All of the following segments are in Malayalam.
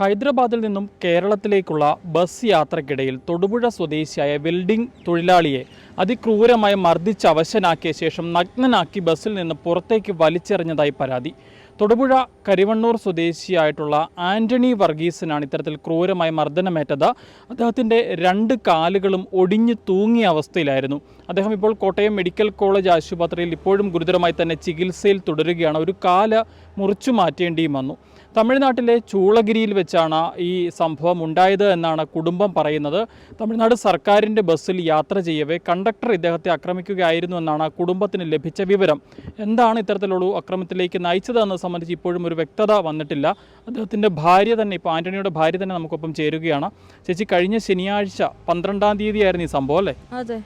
ഹൈദരാബാദിൽ നിന്നും കേരളത്തിലേക്കുള്ള ബസ് യാത്രക്കിടയിൽ തൊടുപുഴ സ്വദേശിയായ വെൽഡിംഗ് തൊഴിലാളിയെ അതിക്രൂരമായി മർദ്ദിച്ച് അവശനാക്കിയ ശേഷം നഗ്നനാക്കി ബസ്സിൽ നിന്ന് പുറത്തേക്ക് വലിച്ചെറിഞ്ഞതായി പരാതി. തൊടുപുഴ കരിവണ്ണൂർ സ്വദേശിയായിട്ടുള്ള ആന്റണി വർഗീസിനാണ് ഇത്തരത്തിൽ ക്രൂരമായി മർദ്ദനമേറ്റത്. അദ്ദേഹത്തിന്റെ രണ്ട് കാലുകളും ഒടിഞ്ഞു തൂങ്ങിയ അവസ്ഥയിലായിരുന്നു. അദ്ദേഹം ഇപ്പോൾ കോട്ടയം മെഡിക്കൽ കോളേജ് ആശുപത്രിയിൽ ഇപ്പോഴും ഗുരുതരമായി തന്നെ ചികിത്സയിൽ തുടരുകയാണ്. ഒരു കാൽ മുറിച്ചു മാറ്റേണ്ടിയും വന്നു. തമിഴ്നാട്ടിലെ ചൂളഗിരിയിൽ വെച്ചാണ് ഈ സംഭവം ഉണ്ടായത് എന്നാണ് കുടുംബം പറയുന്നത്. തമിഴ്നാട് സർക്കാരിന്റെ ബസ്സിൽ യാത്ര ചെയ്യവേ കണ്ടക്ടർ ഇദ്ദേഹത്തെ ആക്രമിക്കുകയായിരുന്നു എന്നാണ് കുടുംബത്തിന് ലഭിച്ച വിവരം. എന്താണ് ഇത്തരത്തിലുള്ള അക്രമത്തിലേക്ക് നയിച്ചതെന്ന് സംബന്ധിച്ച് ഇപ്പോഴും ഒരു വ്യക്തത വന്നിട്ടില്ല. അദ്ദേഹത്തിന്റെ ഭാര്യ തന്നെ ഇപ്പോൾ ആന്റണിയുടെ ഭാര്യ തന്നെ നമുക്കൊപ്പം ചേരുകയാണ്. ചേച്ചി കഴിഞ്ഞ ശനിയാഴ്ച പന്ത്രണ്ടാം തീയതിയായിരുന്നു ഈ സംഭവം അല്ലേ? അതെ.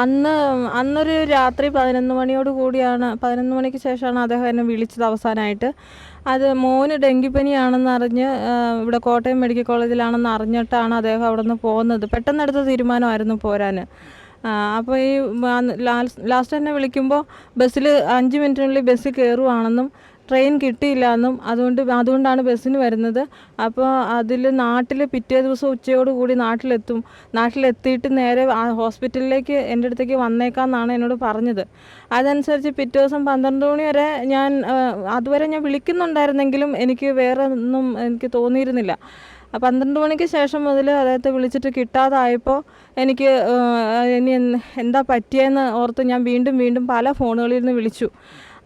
അന്ന് അന്നൊരു രാത്രി പതിനൊന്ന് മണിയോട് കൂടിയാണ് പതിനൊന്ന് മണിക്ക് ശേഷമാണ് അദ്ദേഹം എന്നെ വിളിച്ചത് അവസാനമായിട്ട്. അത് മോന് ഡെങ്കിപ്പനിയാണെന്ന് അറിഞ്ഞ് ഇവിടെ കോട്ടയം മെഡിക്കൽ കോളേജിലാണെന്ന് അറിഞ്ഞിട്ടാണ് അദ്ദേഹം അവിടെ നിന്ന് പോകുന്നത് പെട്ടെന്നെടുത്ത തീരുമാനമായിരുന്നു പോരാൻ അപ്പോൾ ഈ ലാസ്റ്റ് തന്നെ വിളിക്കുമ്പോൾ ബസ്സിൽ അഞ്ച് മിനിറ്റിനുള്ളിൽ ബസ്സിൽ കയറുവാണെന്നും ട്രെയിൻ കിട്ടിയില്ല എന്നും അതുകൊണ്ട് അതുകൊണ്ടാണ് ബസ്സിന് വരുന്നത്. അപ്പോൾ അതിൽ നാട്ടിൽ പിറ്റേ ദിവസം ഉച്ചയോടുകൂടി നാട്ടിലെത്തും. നാട്ടിലെത്തിയിട്ട് നേരെ ഹോസ്പിറ്റലിലേക്ക് എന്റെ അടുത്തേക്ക് വന്നേക്കാമെന്നാണ് എന്നോട് പറഞ്ഞത്. അതനുസരിച്ച് പിറ്റേ ദിവസം പന്ത്രണ്ട് മണി വരെ ഞാൻ അതുവരെ ഞാൻ വിളിക്കുന്നുണ്ടായിരുന്നെങ്കിലും എനിക്ക് വേറെ ഒന്നും എനിക്ക് തോന്നിയിരുന്നില്ല. പന്ത്രണ്ട് മണിക്ക് ശേഷം മുതൽ അദ്ദേഹത്തെ വിളിച്ചിട്ട് കിട്ടാതായപ്പോൾ എനിക്ക് ഇനി എന്താ പറ്റിയെന്ന് ഓർത്ത് ഞാൻ വീണ്ടും വീണ്ടും പല ഫോണുകളിൽ നിന്ന് വിളിച്ചു.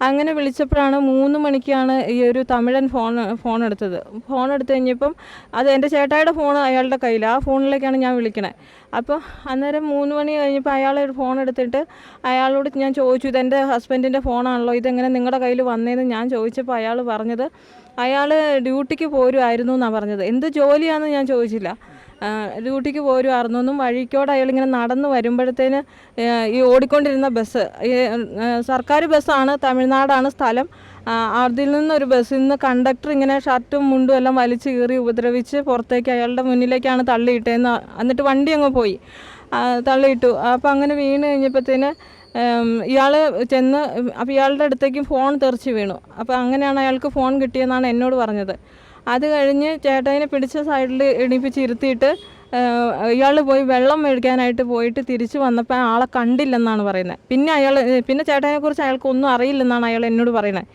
അങ്ങനെ വിളിച്ചപ്പോഴാണ് മൂന്ന് മണിക്കാണ് ഈ ഒരു തമിഴൻ ഫോൺ ഫോൺ എടുത്തത്. ഫോൺ എടുത്തു കഴിഞ്ഞപ്പം അത് എന്റെ ചേട്ടായുടെ ഫോൺ അയാളുടെ കയ്യിൽ ആ ഫോണിലേക്കാണ് ഞാൻ വിളിക്കണേ. അപ്പോൾ അന്നേരം മൂന്ന് മണി കഴിഞ്ഞപ്പോൾ അയാൾ ഒരു ഫോൺ എടുത്തിട്ട് അയാളോട് ഞാൻ ചോദിച്ചു ഇതെന്റെ ഹസ്ബൻഡിന്റെ ഫോണാണല്ലോ ഇതെങ്ങനെ നിങ്ങളുടെ കയ്യിൽ വന്നതെന്ന് ഞാൻ ചോദിച്ചപ്പോൾ അയാൾ പറഞ്ഞത് അയാൾ ഡ്യൂട്ടിക്ക് പോരുമായിരുന്നു എന്നാണ് പറഞ്ഞത്. എന്ത് ജോലിയാണെന്ന് ഞാൻ ചോദിച്ചില്ല. ഡ്യൂട്ടിക്ക് പോരും അറുന്നൊന്നും വഴിക്കോട് അയാൾ ഇങ്ങനെ നടന്ന് വരുമ്പോഴത്തേന് ഈ ഓടിക്കൊണ്ടിരുന്ന ബസ് ഈ, സർക്കാർ ബസ്സാണ് തമിഴ്നാടാണ് സ്ഥലം. അതിൽ നിന്നൊരു ബസ്സിൽ നിന്ന് കണ്ടക്ടർ ഇങ്ങനെ ഷർട്ടും മുണ്ടും എല്ലാം വലിച്ചു കീറി ഉപദ്രവിച്ച് പുറത്തേക്ക് അയാളുടെ മുന്നിലേക്കാണ് തള്ളിയിട്ടേന്ന് എന്നിട്ട് വണ്ടി അങ്ങ് പോയി. തള്ളിയിട്ടു അപ്പോൾ അങ്ങനെ വീണ് കഴിഞ്ഞപ്പോഴത്തേന് ഇയാൾ ചെന്ന് അപ്പോൾ ഇയാളുടെ അടുത്തേക്കും ഫോൺ തെറിച്ച് വീണു. അപ്പോൾ അങ്ങനെയാണ് അയാൾക്ക് ഫോൺ കിട്ടിയെന്നാണ് എന്നോട് പറഞ്ഞത്. അത് കഴിഞ്ഞ് ചേട്ടായിനെ പിടിച്ച സൈഡിൽ എണീപ്പിച്ച് ഇരുത്തിയിട്ട് ഇയാൾ പോയി വെള്ളം മേടിക്കാനായിട്ട് പോയിട്ട് തിരിച്ചു വന്നപ്പോൾ ആളെ കണ്ടില്ലെന്നാണ് പറയുന്നത്. പിന്നെ അയാൾ പിന്നെ ചേട്ടനെക്കുറിച്ച് കുറിച്ച് അയാൾക്ക് ഒന്നും അറിയില്ലെന്നാണ് അയാൾ എന്നോട് പറയുന്നത്.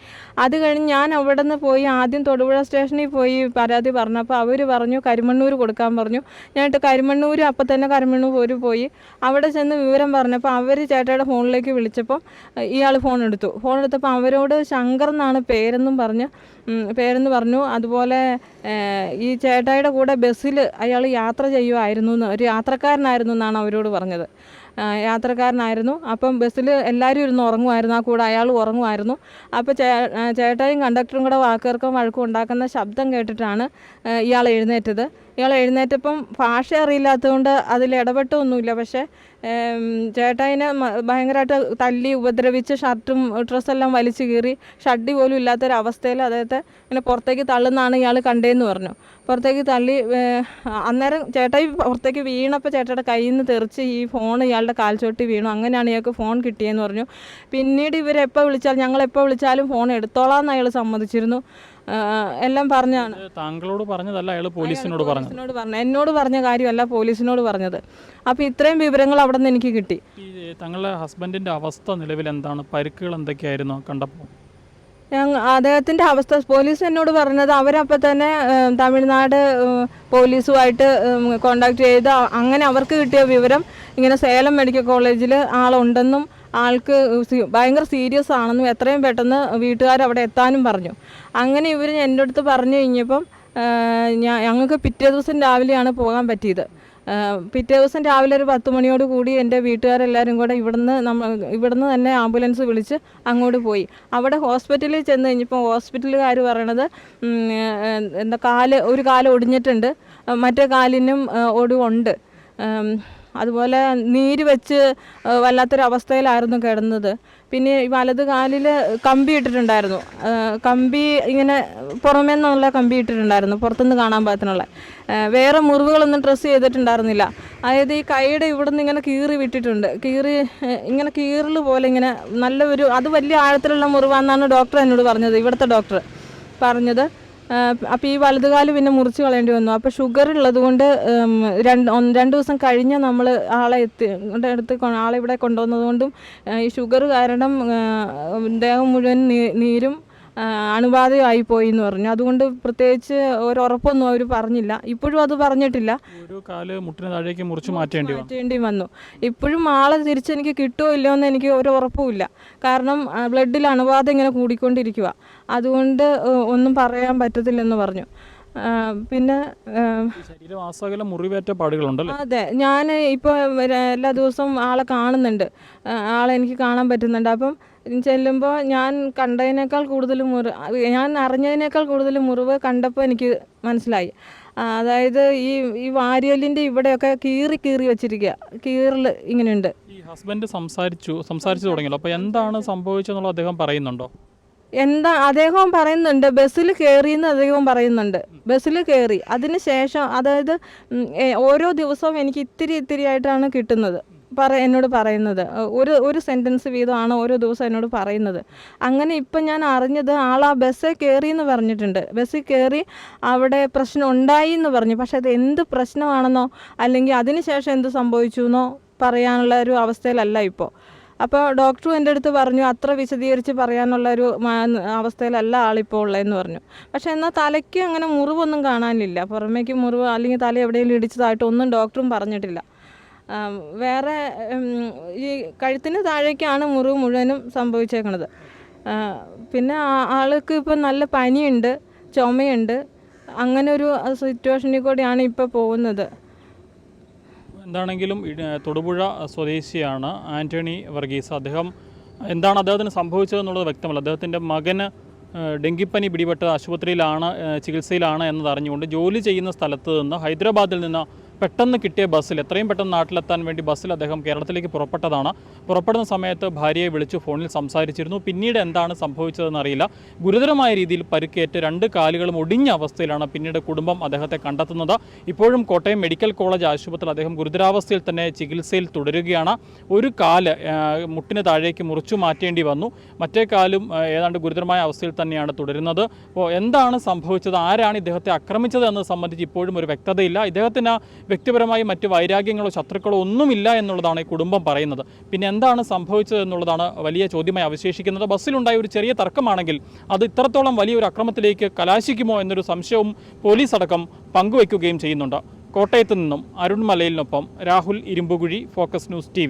അത് കഴിഞ്ഞ് ഞാൻ അവിടെ നിന്ന് പോയി ആദ്യം തൊടുപുഴ സ്റ്റേഷനിൽ പോയി പരാതി പറഞ്ഞപ്പോൾ അവർ പറഞ്ഞു കരിമണ്ണൂർ കൊടുക്കാൻ പറഞ്ഞു. ഞാനിട്ട് കരിമണ്ണൂർ അപ്പം തന്നെ കരിമണ്ണൂർ പോയി. അവിടെ ചെന്ന് വിവരം പറഞ്ഞപ്പോൾ അവർ ചേട്ടയുടെ ഫോണിലേക്ക് വിളിച്ചപ്പോൾ ഇയാൾ ഫോൺ എടുത്തു. ഫോൺ എടുത്തപ്പോൾ അവരോട് ശങ്കർ എന്നാണ് പേരെന്നും പറഞ്ഞ് പേരെന്ന് പറഞ്ഞു. അതുപോലെ ഈ ചേട്ടായിയുടെ കൂടെ ബസ്സിൽ അയാൾ യാത്ര ചെയ്യുമായിരുന്നു ഒരു യാത്രക്കാരനായിരുന്നു എന്നാണ് അവരോട് പറഞ്ഞത്. യാത്രക്കാരനായിരുന്നു. അപ്പം ബസ്സിൽ എല്ലാവരും ഇരുന്ന് ഉറങ്ങുമായിരുന്നു. ആ കൂടെ അയാൾ ഉറങ്ങുമായിരുന്നു. അപ്പോൾ ചേ ചേട്ടായും കണ്ടക്ടറും കൂടെ വാക്കേർക്കും വഴക്കും ഉണ്ടാക്കുന്ന ശബ്ദം കേട്ടിട്ടാണ് ഇയാൾ എഴുന്നേറ്റത്. ഇയാൾ എഴുന്നേറ്റപ്പം ഭാഷ അറിയില്ലാത്തതുകൊണ്ട് അതിൽ ഇടപെട്ടൊന്നുമില്ല. പക്ഷേ ചേട്ടായിനെ ഭയങ്കരമായിട്ട് തല്ലി ഉപദ്രവിച്ച് ഷർട്ടും ഡ്രസ്സെല്ലാം വലിച്ചു കീറി ഷഡ്ഡി പോലും ഇല്ലാത്തൊരവസ്ഥയിൽ അദ്ദേഹത്തെ ഇങ്ങനെ പുറത്തേക്ക് തള്ളുന്നതാണ് ഇയാൾ കണ്ടേന്ന് പറഞ്ഞു. പുറത്തേക്ക് തള്ളി അന്നേരം ചേട്ടായി പുറത്തേക്ക് വീണപ്പോൾ ചേട്ടയുടെ കയ്യിൽ നിന്ന് തെറിച്ച് ഈ ഫോൺ ഇയാളുടെ കാൽച്ചോട്ടി വീണു. അങ്ങനെയാണ് ഇയാൾക്ക് ഫോൺ കിട്ടിയെന്ന് പറഞ്ഞു. പിന്നീട് ഇവരെപ്പോൾ വിളിച്ചാൽ ഞങ്ങളെപ്പോൾ വിളിച്ചാലും ഫോൺ എടുത്തോളാം എന്ന് അയാൾ സമ്മതിച്ചിരുന്നു. എല്ലാം പറഞ്ഞാണ്. താങ്കളോട് പറഞ്ഞതല്ല അയാൾ പോലീസിനോട് പോലീസിനോട് പറഞ്ഞു എന്നോട് പറഞ്ഞ കാര്യമല്ല പോലീസിനോട് പറഞ്ഞത്. അപ്പോൾ ഇത്രയും വിവരങ്ങൾ അവിടെ നിന്ന് എനിക്ക് കിട്ടി. തങ്ങളുടെ താങ്കളുടെ ഹസ്ബൻഡിന്റെ അവസ്ഥ നിലവിൽ എന്താണ്? പരിക്കുകൾ എന്തൊക്കെയായിരുന്നു കണ്ടപ്പോൾ? ഞങ്ങൾ അദ്ദേഹത്തിന്റെ അവസ്ഥ പോലീസ് എന്നോട് പറഞ്ഞത് അവരപ്പോൾ തന്നെ തമിഴ്നാട് പോലീസുമായിട്ട് കോണ്ടാക്ട് ചെയ്ത് അങ്ങനെ അവർക്ക് കിട്ടിയ വിവരം ഇങ്ങനെ സേലം മെഡിക്കൽ കോളേജിൽ ആളുണ്ടെന്നും ആൾക്ക് ഭയങ്കര സീരിയസ് ആണെന്നും എത്രയും പെട്ടെന്ന് വീട്ടുകാർ അവിടെ എത്താനും പറഞ്ഞു. അങ്ങനെ ഇവർ എന്റെ അടുത്ത് പറഞ്ഞു കഴിഞ്ഞപ്പം ഞാൻ ഞങ്ങൾക്ക് പിറ്റേ ദിവസം രാവിലെയാണ് പോകാൻ പറ്റിയത്. പിറ്റേ ദിവസം രാവിലെ ഒരു പത്ത് മണിയോട് കൂടി എന്റെ വീട്ടുകാരെല്ലാവരും കൂടെ ഇവിടുന്ന് നമ്മൾ ഇവിടുന്ന് തന്നെ ആംബുലൻസ് വിളിച്ച് അങ്ങോട്ട് പോയി. അവിടെ ഹോസ്പിറ്റലിൽ ചെന്ന് കഴിഞ്ഞപ്പോൾ ഹോസ്പിറ്റലുകാർ പറയണത് എന്താ കാൽ ഒരു കാൽ ഒടിഞ്ഞിട്ടുണ്ട്. മറ്റേ കാലിനും ഒടിവുണ്ട്. അതുപോലെ നീര് വെച്ച് വല്ലാത്തൊരവസ്ഥയിലായിരുന്നു കിടന്നത്. പിന്നെ ഈ വലത് കാലിൽ കമ്പി ഇട്ടിട്ടുണ്ടായിരുന്നു. കമ്പി ഇങ്ങനെ പുറമേ നിന്നുള്ള കമ്പി ഇട്ടിട്ടുണ്ടായിരുന്നു പുറത്തുനിന്ന് കാണാൻ പാകത്തിനുള്ള. വേറെ മുറിവുകളൊന്നും ഡ്രസ്സ് ചെയ്തിട്ടുണ്ടായിരുന്നില്ല. അതായത് ഈ കൈയുടെ ഇവിടെ നിന്ന് ഇങ്ങനെ കീറി വിട്ടിട്ടുണ്ട്. കീറി ഇങ്ങനെ കീറൽ പോലെ ഇങ്ങനെ നല്ലൊരു അത് വലിയ ആഴത്തിലുള്ള മുറിവാണെന്നാണ് ഡോക്ടർ എന്നോട് പറഞ്ഞത് ഇവിടുത്തെ ഡോക്ടർ പറഞ്ഞത്. അപ്പോൾ ഈ വലതുകാൽ പിന്നെ മുറിച്ച് കളയേണ്ടി വന്നു. അപ്പോൾ ഷുഗർ ഉള്ളത് കൊണ്ട് ഉം, രണ്ട് രണ്ട് ദിവസം കഴിഞ്ഞ് നമ്മൾ ആളെ എത്തി അടുത്ത് ആളെ ഇവിടെ കൊണ്ടുവന്നത് കൊണ്ടും ഈ ഷുഗർ കാരണം ദേഹം മുഴുവൻ നീരും അണുബാധയായി പോയി എന്ന് പറഞ്ഞു. അതുകൊണ്ട് പ്രത്യേകിച്ച് ഒരു ഉറപ്പൊന്നും അവർ പറഞ്ഞില്ല. ഇപ്പോഴും അത് പറഞ്ഞിട്ടില്ല. ഒരു കാൽ മുട്ടിന് താഴേക്ക് മുറിച്ച് മാറ്റേണ്ടി വന്നു. മാറ്റേണ്ടി വന്നു. ഇപ്പോഴും ആളെ തിരിച്ചെനിക്ക് കിട്ടുമോ ഇല്ലയോ എന്ന് എനിക്ക് ഒരു ഉറപ്പുമില്ല കാരണം ബ്ലഡിൽ അണുബാധ ഇങ്ങനെ കൂടിക്കൊണ്ടിരിക്കുക അതുകൊണ്ട് ഒന്നും പറയാൻ പറ്റത്തില്ലെന്ന് പറഞ്ഞു. പിന്നെ മുറിവേറ്റ പാടുകളുണ്ടല്ലേ? അതെ ഞാൻ ഇപ്പോൾ എല്ലാ ദിവസവും ആളെ കാണുന്നുണ്ട്. ആളെ എനിക്ക് കാണാൻ പറ്റുന്നുണ്ട്. അപ്പം ചെല്ലുമ്പോൾ ഞാൻ കണ്ടതിനേക്കാൾ കൂടുതൽ മുറിവ് ഞാൻ അറിഞ്ഞതിനേക്കാൾ കൂടുതൽ മുറിവ് കണ്ടപ്പോൾ എനിക്ക് മനസ്സിലായി. അതായത് ഈ ഈ വാരിയലിന്റെ ഇവിടെയൊക്കെ കീറി കീറി വെച്ചിരിക്കുക കീറൽ ഇങ്ങനെയുണ്ട്. ഈ ഹസ്ബൻഡ് സംസാരിച്ചു സംസാരിച്ചു തുടങ്ങിയല്ലോ. അപ്പോൾ എന്താണ് സംഭവിച്ചെന്നുള്ളത് അദ്ദേഹം പറയുന്നുണ്ടോ? എന്താ അദ്ദേഹം പറയുന്നുണ്ട് ബസ്സിൽ കയറി എന്ന് അദ്ദേഹം പറയുന്നുണ്ട്. ബസ്സിൽ കയറി. അതിന് ശേഷം അതായത് ഓരോ ദിവസവും എനിക്ക് ഇത്തിരി ഇത്തിരി ആയിട്ടാണ് കിട്ടുന്നത്. പറ എന്നോട് പറയുന്നത്. ഒരു ഒരു സെന്റൻസ് വീതമാണ് ഓരോ ദിവസം എന്നോട് പറയുന്നത്. അങ്ങനെ ഇപ്പം ഞാൻ അറിഞ്ഞത് ആൾ ആ ബസ്സിൽ കയറി എന്ന് പറഞ്ഞിട്ടുണ്ട്. ബസ്സിൽ കയറി അവിടെ പ്രശ്നം ഉണ്ടായി എന്ന് പറഞ്ഞു. പക്ഷെ അത് എന്ത് പ്രശ്നമാണെന്നോ അല്ലെങ്കിൽ അതിന് ശേഷം എന്ത് സംഭവിച്ചു എന്നോ പറയാനുള്ള ഒരു അവസ്ഥയിലല്ല ഇപ്പോൾ അപ്പോൾ ഡോക്ടറും എന്റെ അടുത്ത് പറഞ്ഞു അത്ര വിശദീകരിച്ച് പറയാനുള്ള ഒരു അവസ്ഥയിലല്ല ആളിപ്പോൾ ഉള്ളതെന്ന് പറഞ്ഞു. പക്ഷേ എന്നാൽ തലയ്ക്ക് അങ്ങനെ മുറിവൊന്നും കാണാനില്ല. പുറമേക്ക് മുറിവ് അല്ലെങ്കിൽ തല എവിടെയെങ്കിലും ഇടിച്ചതായിട്ട് ഒന്നും ഡോക്ടറും പറഞ്ഞിട്ടില്ല. വേറെ ഈ കഴുത്തിന് താഴേക്കാണ് മുറിവ് മുഴുവനും സംഭവിച്ചേക്കണത്. പിന്നെ ആൾക്ക് ഇപ്പം നല്ല പനിയുണ്ട് ചുമയുണ്ട്. അങ്ങനെ ഒരു സിറ്റുവേഷനിൽ കൂടിയാണ് ഇപ്പോൾ പോകുന്നത്. എന്താണെങ്കിലും തൊടുപുഴ സ്വദേശിയാണ് ആന്റണി വർഗീസ്. അദ്ദേഹം എന്താണ് അദ്ദേഹത്തിന് സംഭവിച്ചതെന്നുള്ളത് വ്യക്തമല്ല. അദ്ദേഹത്തിന്റെ മകന് ഡെങ്കിപ്പനി പിടിപെട്ട് ആശുപത്രിയിലാണ് ചികിത്സയിലാണ് എന്നതറിഞ്ഞുകൊണ്ട് ജോലി ചെയ്യുന്ന സ്ഥലത്ത് നിന്ന് ഹൈദരാബാദിൽ നിന്ന് പെട്ടെന്ന് കിട്ടിയ ബസ്സിൽ എത്രയും പെട്ടെന്ന് നാട്ടിലെത്താൻ വേണ്ടി ബസ്സിൽ അദ്ദേഹം കേരളത്തിലേക്ക് പുറപ്പെട്ടതാണ്. പുറപ്പെടുന്ന സമയത്ത് ഭാര്യയെ വിളിച്ച് ഫോണിൽ സംസാരിച്ചിരുന്നു. പിന്നീട് എന്താണ് സംഭവിച്ചതെന്ന് അറിയില്ല. ഗുരുതരമായ രീതിയിൽ പരുക്കേറ്റ് രണ്ട് കാലുകളും ഒടിഞ്ഞ അവസ്ഥയിലാണ് പിന്നീട് കുടുംബം അദ്ദേഹത്തെ കണ്ടെത്തുന്നത്. ഇപ്പോഴും കോട്ടയം മെഡിക്കൽ കോളേജ് ആശുപത്രിയിൽ അദ്ദേഹം ഗുരുതരാവസ്ഥയിൽ തന്നെ ചികിത്സയിൽ തുടരുകയാണ്. ഒരു കാൽ മുട്ടിന് താഴേക്ക് മുറിച്ചു മാറ്റേണ്ടി വന്നു. മറ്റേ കാലും ഏതാണ്ട് ഗുരുതരമായ അവസ്ഥയിൽ തന്നെയാണ് തുടരുന്നത്. അപ്പോൾ എന്താണ് സംഭവിച്ചത്? ആരാണ് ഇദ്ദേഹത്തെ ആക്രമിച്ചത് എന്നത് സംബന്ധിച്ച് ഇപ്പോഴും ഒരു വ്യക്തതയില്ല. ഇദ്ദേഹത്തിന് വ്യക്തിപരമായി മറ്റ് വൈരാഗ്യങ്ങളോ ശത്രുക്കളോ ഒന്നുമില്ല എന്നുള്ളതാണ് ഈ കുടുംബം പറയുന്നത്. പിന്നെ എന്താണ് സംഭവിച്ചത് എന്നുള്ളതാണ് വലിയ ചോദ്യമായി അവശേഷിക്കുന്നത്. ബസ്സിലുണ്ടായ ഒരു ചെറിയ തർക്കമാണെങ്കിൽ അത് ഇത്രത്തോളം വലിയൊരു അക്രമത്തിലേക്ക് കലാശിക്കുമോ എന്നൊരു സംശയവും പോലീസ് അടക്കം പങ്കുവയ്ക്കുകയും ചെയ്യുന്നുണ്ട്. കോട്ടയത്ത് നിന്നും അരുൺമലയിലിനൊപ്പം Rahul Irumbukuzhi focus news T